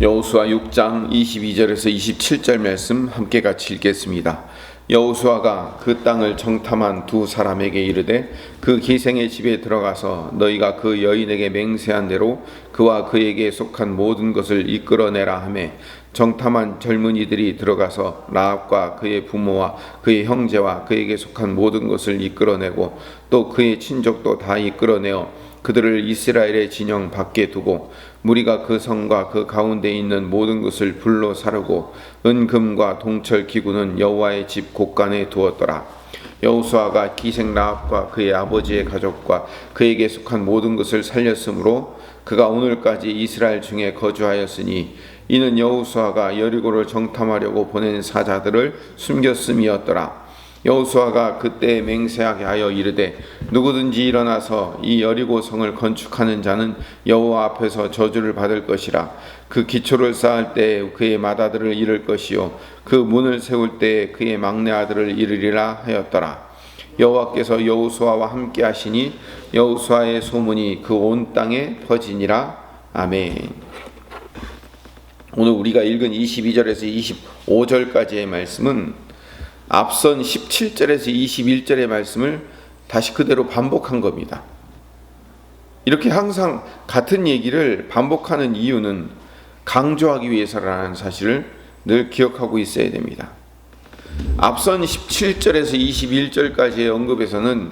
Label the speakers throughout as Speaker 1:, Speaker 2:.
Speaker 1: 여호수아 6장 22절에서 27절 말씀 함께 같이 읽겠습니다. 여호수아가 그 땅을 정탐한 두 사람에게 이르되 그 기생의 집에 들어가서 너희가 그 여인에게 맹세한 대로 그와 그에게 속한 모든 것을 이끌어내라 하매 정탐한 젊은이들이 들어가서 라합과 그의 부모와 그의 형제와 그에게 속한 모든 것을 이끌어내고 또 그의 친족도 다 이끌어내어 그들을 이스라엘의 진영 밖에 두고 무리가 그 성과 그 가운데 있는 모든 것을 불로 사르고 은금과 동철 기구는 여호와의 집 곳간에 두었더라. 여호수아가 기생 라합과 그의 아버지의 가족과 그에게 속한 모든 것을 살렸으므로 그가 오늘까지 이스라엘 중에 거주하였으니 이는 여호수아가 여리고를 정탐하려고 보낸 사자들을 숨겼음이었더라. 여호수아가 그때 맹세하게 하여 이르되 누구든지 일어나서 이 여리고 성을 건축하는 자는 여호와 앞에서 저주를 받을 것이라. 그 기초를 쌓을 때 그의 맏아들을 잃을 것이요 그 문을 세울 때 그의 막내 아들을 잃으리라 하였더라. 여호와께서 여호수아와 함께 하시니 여호수아의 소문이 그 온 땅에 퍼지니라. 아멘. 오늘 우리가 읽은 22절에서 25절까지의 말씀은 앞선 17절에서 21절의 말씀을 다시 그대로 반복한 겁니다. 이렇게 항상 같은 얘기를 반복하는 이유는 강조하기 위해서라는 사실을 늘 기억하고 있어야 됩니다. 앞선 17절에서 21절까지의 언급에서는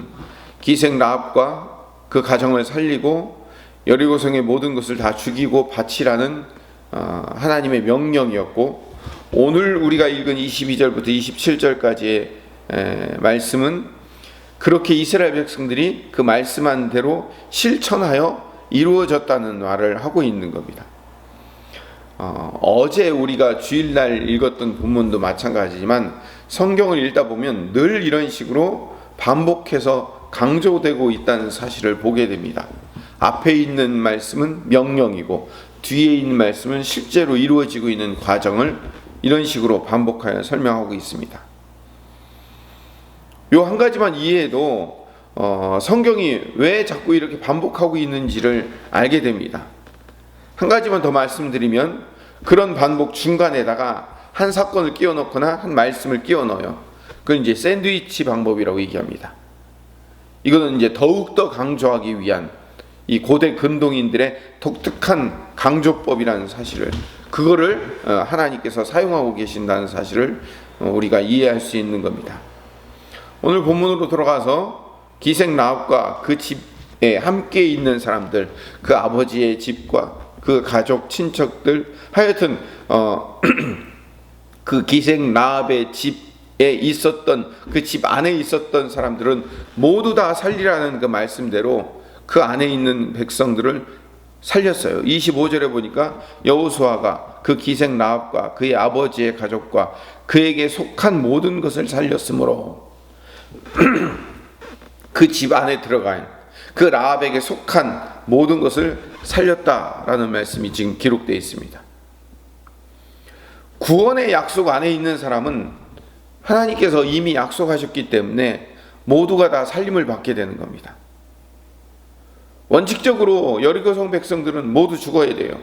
Speaker 1: 기생 라합과 그 가정을 살리고 여리고성의 모든 것을 다 죽이고 바치라는 어, 하나님의 명령이었고 오늘 우리가 읽은 22절부터 27절까지의 말씀은 그렇게 이스라엘 백성들이 그 말씀한 대로 실천하여 이루어졌다는 말을 하고 있는 겁니다. 어, 제 우리가 주일날 읽었던 본문도 마찬가지지만 성경을 읽다 보면 늘 이런 식으로 반복해서 강조되고 있다는 사실을 보게 됩니다. 앞에 있는 말씀은 명령이고 뒤에 있는 말씀은 실제로 이루어지고 있는 과정을 이런 식으로 반복하여 설명하고 있습니다. 요 한 가지만 이해해도 어, 성경이 왜 자꾸 이렇게 반복하고 있는지를 알게 됩니다. 한 가지만 더 말씀드리면 그런 반복 중간에다가 한 사건을 끼워 넣거나 한 말씀을 끼워 넣어요. 그건 이제 샌드위치 방법이라고 얘기합니다. 이거는 이제 더욱더 강조하기 위한 이 고대 근동인들의 독특한 강조법이라는 사실을 그거를 어, 하나님께서 사용하고 계신다는 사실을 어, 우리가 이해할 수 있는 겁니다. 오늘 본문으로 돌아가서 기생 라합과 그 집에 함께 있는 사람들, 그 아버지의 집과 그 가족 친척들 하여튼 어, 그 기생 라합의 집에 있었던 그 집 안에 있었던 사람들은 모두 다 살리라는 그 말씀대로 그 안에 있는 백성들을 살렸어요. 25절에 보니까 여호수아가 그 기생 라합과 그의 아버지의 가족과 그에게 속한 모든 것을 살렸으므로 그 집 안에 들어간 그 라합에게 속한 모든 것을 살렸다라는 말씀이 지금 기록되어 있습니다. 구원의 약속 안에 있는 사람은 하나님께서 이미 약속하셨기 때문에 모두가 다 살림을 받게 되는 겁니다. 원칙적으로 여리고성 백성들은 모두 죽어야 돼요.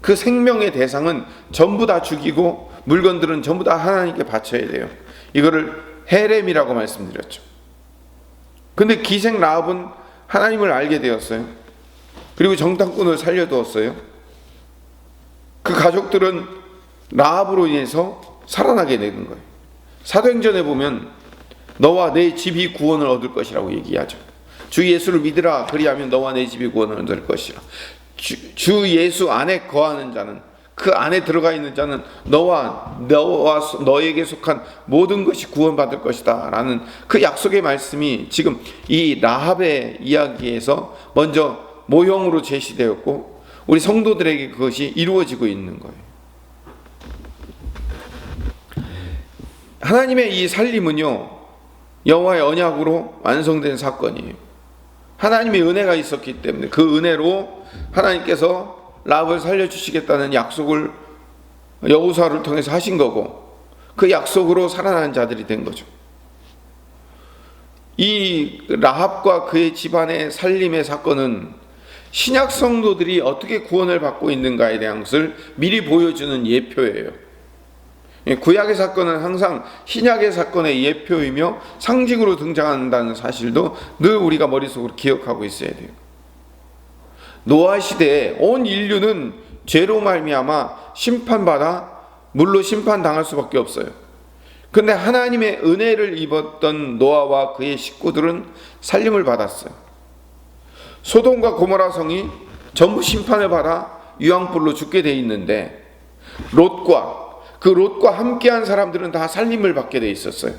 Speaker 1: 그 생명의 대상은 전부 다 죽이고 물건들은 전부 다 하나님께 바쳐야 돼요. 이거를 헤렘이라고 말씀드렸죠. 근데 기생 라합은 하나님을 알게 되었어요. 그리고 정탐꾼을 살려두었어요. 그 가족들은 라합으로 인해서 살아나게 되는 거예요. 사도행전에 보면 너와 내 집이 구원을 얻을 것이라고 얘기하죠. 주 예수를 믿으라 그리하면 너와 내 집이 구원을 얻을 것이라. 주, 주 예수 안에 거하는 자는 그 안에 들어가 있는 자는 너와 너와 너에게 속한 모든 것이 구원받을 것이다라는 그 약속의 말씀이 지금 이 라합의 이야기에서 먼저 모형으로 제시되었고 우리 성도들에게 그것이 이루어지고 있는 거예요. 하나님의 이 살림은요 여호와의 언약으로 완성된 사건이에요. 하나님의 은혜가 있었기 때문에 그 은혜로 하나님께서 랍을 살려주시겠다는 약속을 여우사를 통해서 하신 거고 그 약속으로 살아나는 자들이 된 거죠. 이 라합과 그의 집안의 살림의 사건은 신약 성도들이 어떻게 구원을 받고 있는가에 대한 것을 미리 보여주는 예표예요. 예, 구약의 사건은 항상 신약의 사건의 예표이며 상징으로 등장한다는 사실도 늘 우리가 머릿속으로 기억하고 있어야 돼요. 노아 시대에 온 인류는 죄로 말미암아 심판받아 물로 심판당할 수밖에 없어요. 근데 하나님의 은혜를 입었던 노아와 그의 식구들은 살림을 받았어요. 소돔과 고모라 성이 전부 심판을 받아 유황불로 죽게 돼 있는데 롯과 그 롯과 함께한 사람들은 다 살림을 받게 돼 있었어요.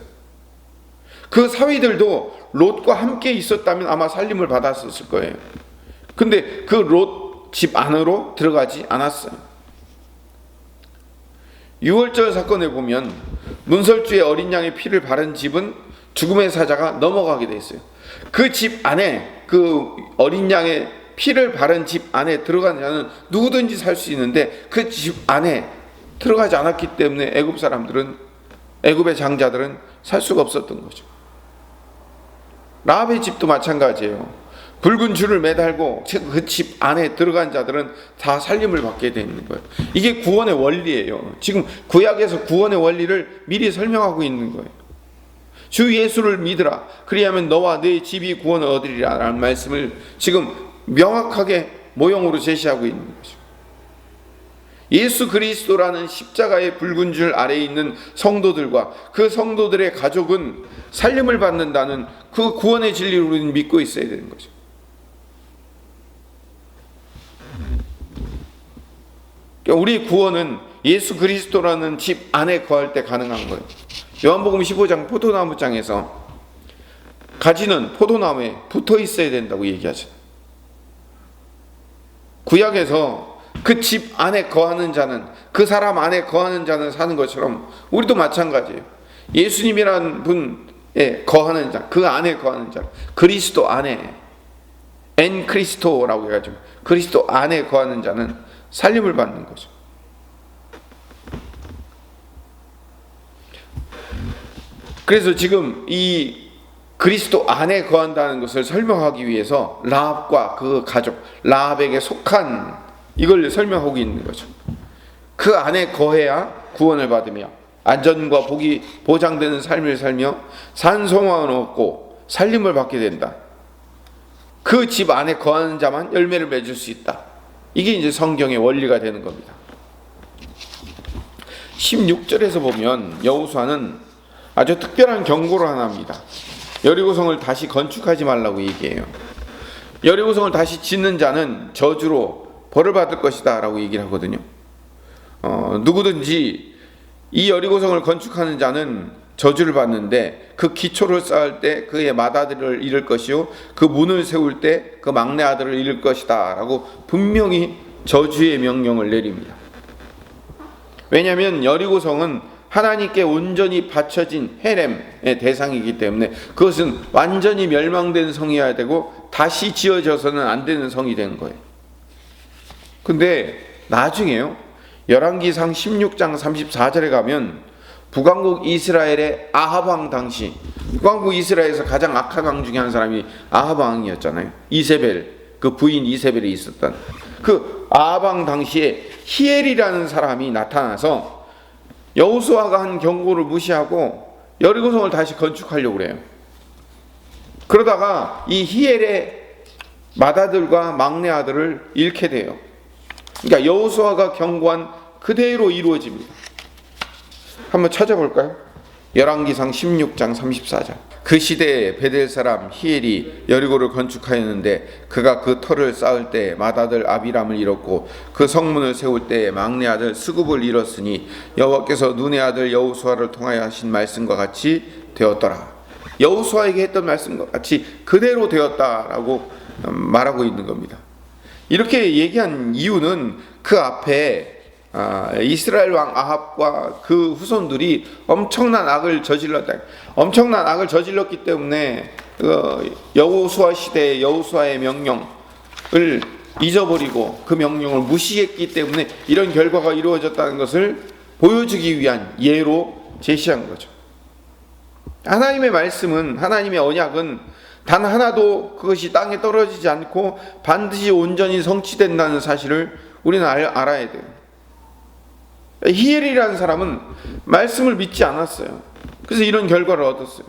Speaker 1: 그 사위들도 롯과 함께 있었다면 아마 살림을 받았었을 거예요. 근데 그 롯 집 안으로 들어가지 않았어요. 6월절 사건에 보면 문설주의 어린 양의 피를 바른 집은 죽음의 사자가 넘어가게 돼 있어요. 그 집 안에 그 어린 양의 피를 바른 집 안에 들어간 자는 누구든지 살 수 있는데 그 집 안에 들어가지 않았기 때문에 애굽 사람들은 애굽의 장자들은 살 수가 없었던 거죠. 라합의 집도 마찬가지예요. 붉은 줄을 매달고 그 집 안에 들어간 자들은 다 살림을 받게 되는 거예요. 이게 구원의 원리예요. 지금 구약에서 구원의 원리를 미리 설명하고 있는 거예요. 주 예수를 믿으라. 그리하면 너와 네 집이 구원을 얻으리라라는 말씀을 지금 명확하게 모형으로 제시하고 있는 거죠. 예수 그리스도라는 십자가의 붉은 줄 아래에 있는 성도들과 그 성도들의 가족은 살림을 받는다는 그 구원의 진리를 우리는 믿고 있어야 되는 거죠. 그러니까 우리 구원은 예수 그리스도라는 집 안에 거할 때 가능한 거예요. 요한복음 15장 포도나무 장에서 가지는 포도나무에 붙어 있어야 된다고 얘기하죠. 구약에서 그 집 안에 거하는 자는 그 사람 안에 거하는 자는 사는 것처럼 우리도 마찬가지예요. 예수님이라는 분에 거하는 자, 그 안에 거하는 자, 그리스도 안에 엔 크리스토라고 해가지고 그리스도 안에 거하는 자는 살림을 받는 거죠. 그래서 지금 이 그리스도 안에 거한다는 것을 설명하기 위해서 라합과 그 가족, 라합에게 속한 이걸 설명하고 있는 거죠. 그 안에 거해야 구원을 받으며 안전과 복이 보장되는 삶을 살며 산소망을 얻고 살림을 받게 된다. 그 집 안에 거하는 자만 열매를 맺을 수 있다. 이게 이제 성경의 원리가 되는 겁니다. 16절에서 보면 여호수아는 아주 특별한 경고를 하나 합니다. 여리고성을 다시 건축하지 말라고 얘기해요. 여리고성을 다시 짓는 자는 저주로 벌을 받을 것이다 라고 얘기를 하거든요. 어, 누구든지 이 여리고성을 건축하는 자는 저주를 받는데 그 기초를 쌓을 때 그의 맏아들을 잃을 것이요 그 문을 세울 때 그 막내 아들을 잃을 것이다 라고 분명히 저주의 명령을 내립니다. 왜냐하면 여리고성은 하나님께 온전히 바쳐진 헤렘의 대상이기 때문에 그것은 완전히 멸망된 성이어야 되고 다시 지어져서는 안 되는 성이 된 거예요. 근데 나중에요. 열왕기상 16장 34절에 가면 북왕국 이스라엘의 왕 당시 북왕국 이스라엘에서 가장 악한 왕 중에 한 사람이 아합 왕이었잖아요. 이세벨 그 부인 이세벨이 있었던 그왕 당시에 히엘이라는 사람이 나타나서 여호수아가 한 경고를 무시하고 여리고성을 다시 건축하려고 그래요. 그러다가 이 히엘의 맏아들과 막내 아들을 잃게 돼요. 그러니까 여호수아가 경고한 그대로 이루어집니다. 한번 찾아볼까요? 열왕기상 16장 34절. 그 시대에 베델 사람 히엘이 여리고를 건축하였는데 그가 그 터를 쌓을 때 맏아들 아비람을 잃었고 그 성문을 세울 때 막내 아들 스굽을 잃었으니 여호와께서 눈의 아들 여호수아를 통하여 하신 말씀과 같이 되었더라. 여호수아에게 했던 말씀과 같이 그대로 되었다라고 말하고 있는 겁니다. 이렇게 얘기한 이유는 그 앞에 아, 이스라엘 왕 아합과 그 후손들이 엄청난 악을 저질렀다. 엄청난 악을 저질렀기 때문에 어, 여호수아 시대의 여호수아의 명령을 잊어버리고 그 명령을 무시했기 때문에 이런 결과가 이루어졌다는 것을 보여주기 위한 예로 제시한 거죠. 하나님의 말씀은 하나님의 언약은 단 하나도 그것이 땅에 떨어지지 않고 반드시 온전히 성취된다는 사실을 우리는 알, 알아야 돼요. 히엘이라는 사람은 말씀을 믿지 않았어요. 그래서 이런 결과를 얻었어요.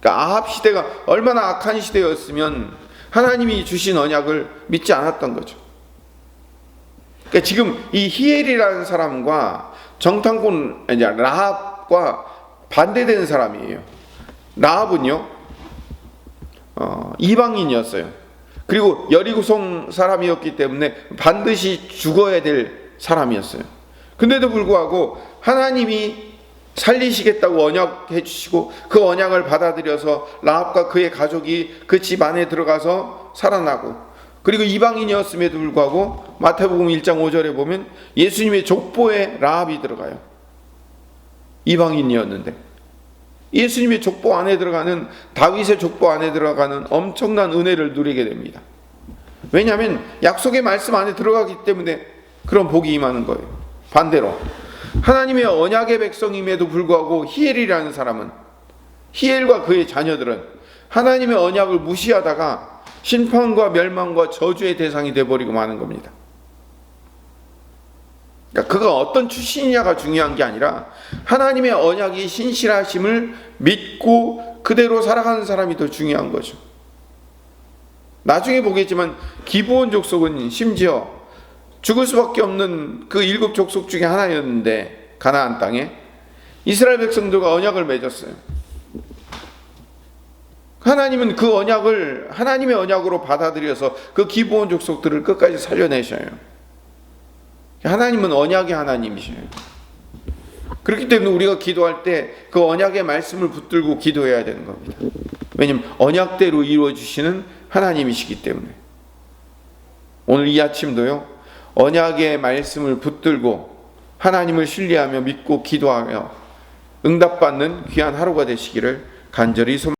Speaker 1: 그러니까 아합 시대가 얼마나 악한 시대였으면 하나님이 주신 언약을 믿지 않았던 거죠. 그러니까 지금 이 히엘이라는 사람과 정탐꾼 이제 라합과 반대되는 사람이에요. 라합은요 어, 이방인이었어요. 그리고 여리고성 사람이었기 때문에 반드시 죽어야 될 사람이었어요. 근데도 불구하고 하나님이 살리시겠다고 언약해 주시고 그 언약을 받아들여서 라합과 그의 가족이 그 집 안에 들어가서 살아나고 그리고 이방인이었음에도 불구하고 마태복음 1장 5절에 보면 예수님의 족보에 라합이 들어가요. 이방인이었는데 예수님의 족보 안에 들어가는 다윗의 족보 안에 들어가는 엄청난 은혜를 누리게 됩니다. 왜냐하면 약속의 말씀 안에 들어가기 때문에 그런 복이 임하는 거예요. 반대로 하나님의 언약의 백성임에도 불구하고 히엘이라는 사람은 히엘과 그의 자녀들은 하나님의 언약을 무시하다가 심판과 멸망과 저주의 대상이 되어버리고 마는 겁니다. 그러니까 그가 어떤 출신이냐가 중요한 게 아니라 하나님의 언약이 신실하심을 믿고 그대로 살아가는 사람이 더 중요한 거죠. 나중에 보겠지만 기브온 족속은 심지어 죽을 수밖에 없는 그 일곱 족속 중에 하나였는데 가나안 땅에 이스라엘 백성들과 언약을 맺었어요. 하나님은 그 언약을 하나님의 언약으로 받아들여서 그 기브온 족속들을 끝까지 살려내셔요. 하나님은 언약의 하나님이셔요. 그렇기 때문에 우리가 기도할 때 그 언약의 말씀을 붙들고 기도해야 되는 겁니다. 왜냐하면 언약대로 이루어 주시는 하나님이시기 때문에 오늘 이 아침도요 언약의 말씀을 붙들고 하나님을 신뢰하며 믿고 기도하며 응답받는 귀한 하루가 되시기를 간절히 소망.